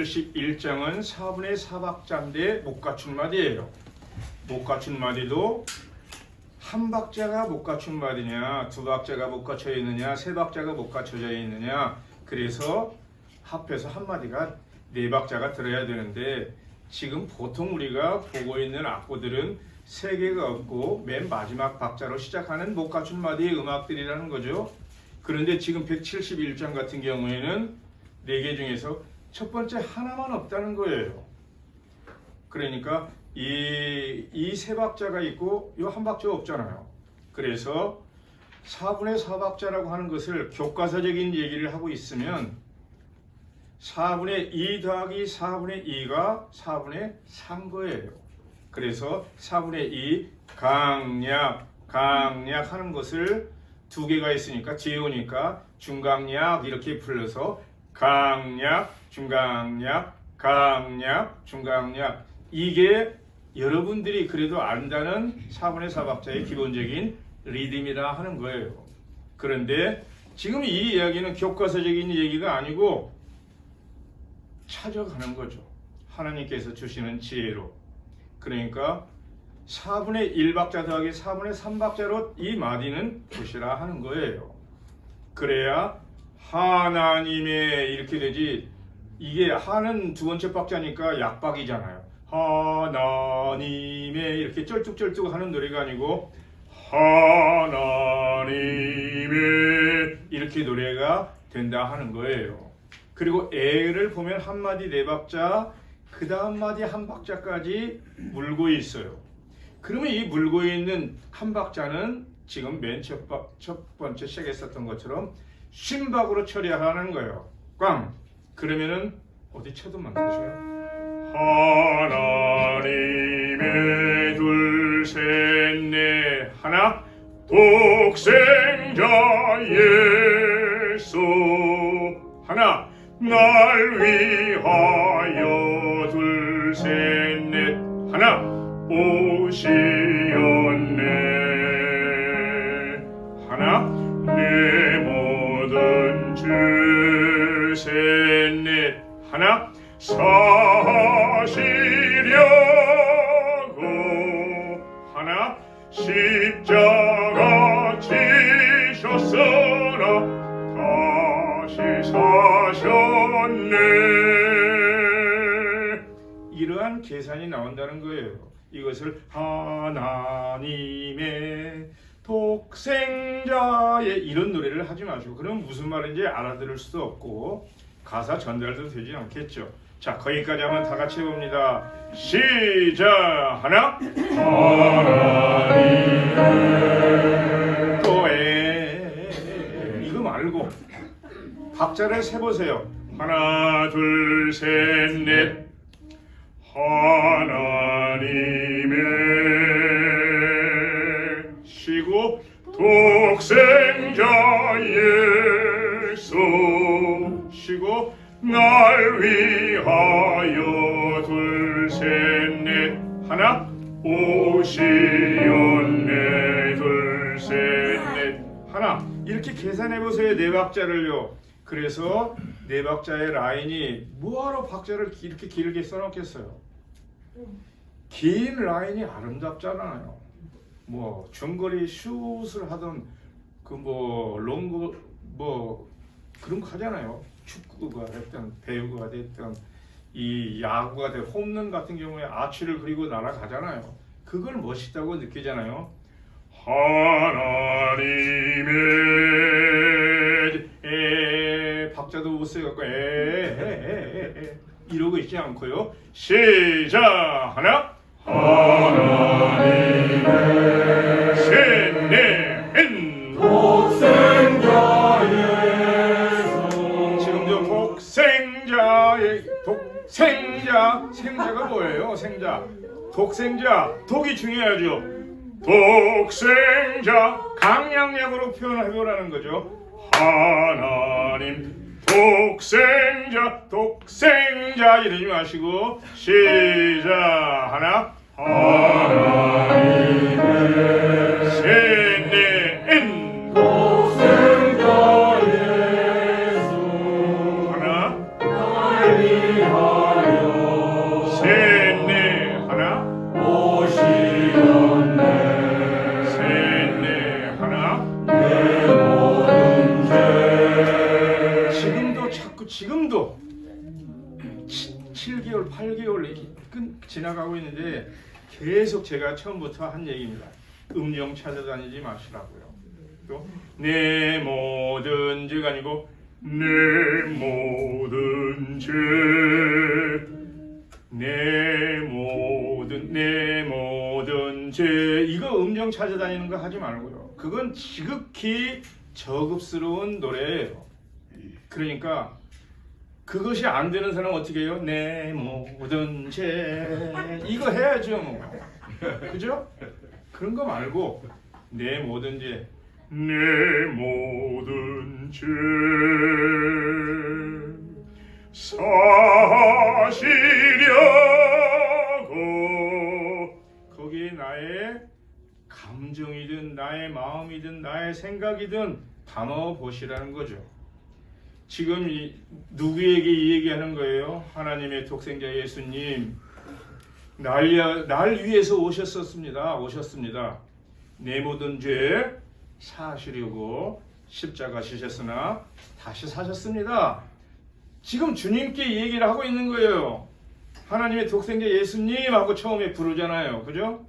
171장은 4분의 4박자인데 못 갖춘 마디예요. 못 갖춘 마디도 한 박자가 못 갖춘 마디냐, 두 박자가 못 갖춰 있느냐, 세 박자가 못 갖춰져 있느냐. 그래서 합해서 한 마디가 네 박자가 들어야 되는데 지금 보통 우리가 보고 있는 악보들은 세 개가 없고 맨 마지막 박자로 시작하는 못 갖춘 마디의 음악들이라는 거죠. 그런데 지금 171장 같은 경우에는 네 개 중에서 첫 번째 하나만 없다는 거예요. 그러니까 이 이 세 박자가 있고 이 한 박자가 없잖아요. 그래서 4분의 4박자라고 하는 것을 교과서적인 얘기를 하고 있으면 4분의 2 더하기 4분의 2가 4분의 3 거예요. 그래서 4분의 2 강약 강약 하는 것을 두 개가 있으니까 오니까 중강약 이렇게 풀려서 강약 중강약 강약 중강약 이게 여러분들이 그래도 안다는 4분의 4박자의 기본적인 리듬이라 하는 거예요. 그런데 지금 이 이야기는 교과서적인 얘기가 아니고 찾아가는 거죠. 하나님께서 주시는 지혜로. 그러니까 4분의 1박자 더하기 4분의 3박자로 이 마디는 보시라 하는 거예요. 그래야 하나님의 이렇게 되지 이게 하는 두 번째 박자니까 약박이잖아요. 하나님의 이렇게 쩔뚝쩔뚝 하는 노래가 아니고 하나님의 이렇게 노래가 된다 하는 거예요. 그리고 애를 보면 한 마디 네 박자, 그 다음 마디 한 박자까지 물고 있어요. 그러면 이 물고 있는 한 박자는 지금 맨첫 첫 번째 시작했었던 것처럼 심박으로 처리하라는 거예요. 꽝. 그러면은 어디 쳐도 만드셔요. 하나님의 둘셋넷 하나 독생자 예수 하나 날 위하여 둘셋넷 하나 오시 사시려고. 하나 십자가 지셨으나 다시 사셨네. 이러한 계산이 나온다는 거예요. 이것을 하나님의 독생자의 이런 노래를 하지 마시고 그럼 무슨 말인지 알아들을 수도 없고 가사 전달도 되지 않겠죠. 자 거기까지 한번 다 같이 해봅니다. 시작 하나? 또에 이거 말고 박자를 세 보세요. 하나 둘 셋 넷. 하나님의 쉬고 독생자 예수. 쉬고 날 위하여 둘셋넷. 하나 오시었네. 둘셋넷. 하나. 이렇게 계산해 보세요 네 박자를요. 그래서 네 박자의 라인이 뭐하러 박자를 이렇게 길게 써놓겠어요? 긴 라인이 아름답잖아요. 뭐 중거리 슛을 하던 그 뭐 롱거 뭐 그런 거 하잖아요. 축구가 됐든 배구가 됐든 이 야구가 됐든 홈런 같은 경우에 아치를 그리고 날아가잖아요. 그걸 멋있다고 느끼잖아요. 하나님의 에 박자도 못 써갖고 에에에에 이러고 있지 않고요. 시작 하나 하나님의 뭐예요? 생자 독생자 독이 중요하죠. 독생자 강약약으로 표현을 해보라는 거죠. 하나님 독생자 독생자 이러지 마시고 시작 하나 하나님의 계속 제가 처음부터 한 얘기입니다. 음정 찾아다니지 마시라고요. 또 내 모든 죄가 아니고 내 모든 죄, 내 모든 내 모든 죄 이거 음정 찾아다니는 거 하지 말고요. 그건 지극히 저급스러운 노래예요. 그러니까 그것이 안 되는 사람 은 어떻게 해요? 내 모든 죄 이거 해야죠 뭐 그죠? 그런 거 말고 내 모든 죄 내 모든 죄 사시려고 거기에 나의 감정이든 나의 마음이든 나의 생각이든 담아 보시라는 거죠. 지금 이, 누구에게 이 얘기하는 거예요? 하나님의 독생자 예수님 날, 날 위해서 오셨었습니다. 오셨습니다. 내 모든 죄 사시려고 십자가 지셨으나 다시 사셨습니다. 지금 주님께 얘기를 하고 있는 거예요. 하나님의 독생자 예수님 하고 처음에 부르잖아요. 그죠?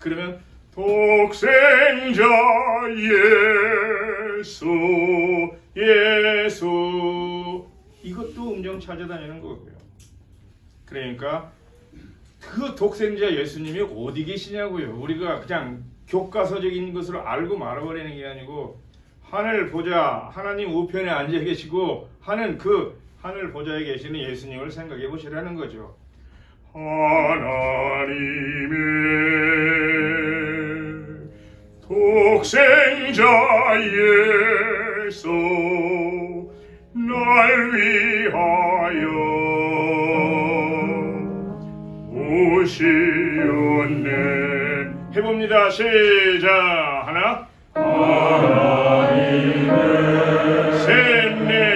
그러면 독생자 예수 예수 이것도 음정 찾아다니는 거고요. 그러니까 그 독생자 예수님이 어디 계시냐고요. 우리가 그냥 교과서적인 것으로 알고 말아버리는 게 아니고 하늘 보자 하나님 우편에 앉아 계시고 하는 그 하늘 보좌에 계시는 예수님을 생각해 보시라는 거죠. 하나님의 독생자 예수 날 위하여. 오시었네. 해봅니다. 시작. 하나. 셋넷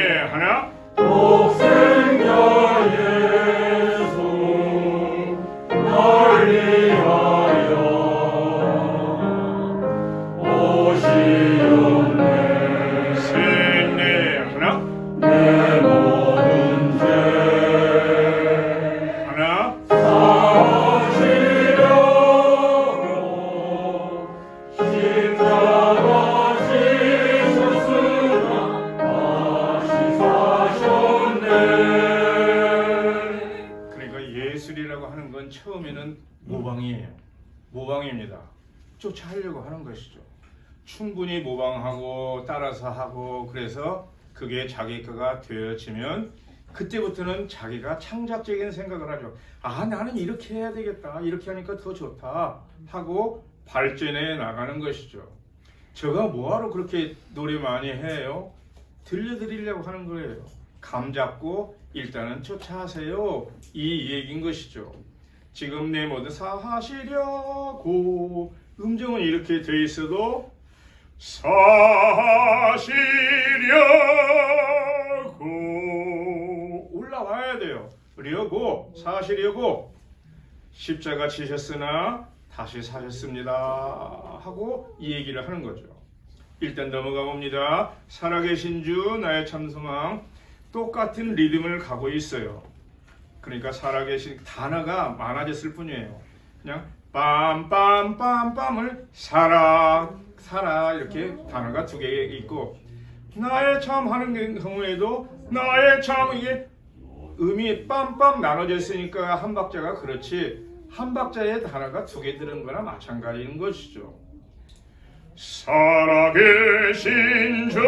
모방입니다. 쫓아하려고 하는 것이죠. 충분히 모방하고 따라서 하고 그래서 그게 자기 거가 되어지면 그때부터는 자기가 창작적인 생각을 하죠. 아 나는 이렇게 해야 되겠다. 이렇게 하니까 더 좋다 하고 발전해 나가는 것이죠. 제가 뭐하러 그렇게 노래 많이 해요? 들려드리려고 하는 거예요. 감 잡고 일단은 쫓아하세요. 이 얘기인 것이죠. 지금 내 모든 사하시려고 음정은 이렇게 돼 있어도 사시려고 올라와야 돼요. 려고 사시려고 십자가 지셨으나 다시 사셨습니다 하고 이 얘기를 하는 거죠. 일단 넘어가 봅니다. 살아계신 주 나의 참소망 똑같은 리듬을 가고 있어요. 그러니까 살아계신 단어가 많아졌을 뿐이에요. 그냥 빰빰빰빰을 살아 살아 이렇게 단어가 두 개 있고 나의 참 하는 경우에도 나의 참 이게 음이 빰빰 나눠져 있으니까 한 박자가 그렇지 한 박자의 단어가 두 개 들은 거나 마찬가지인 것이죠. 살아계신 주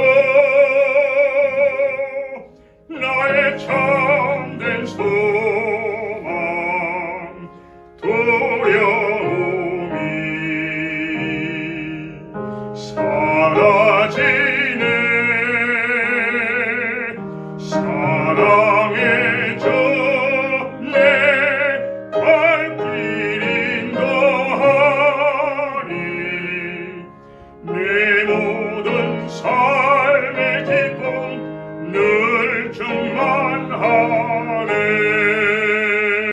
long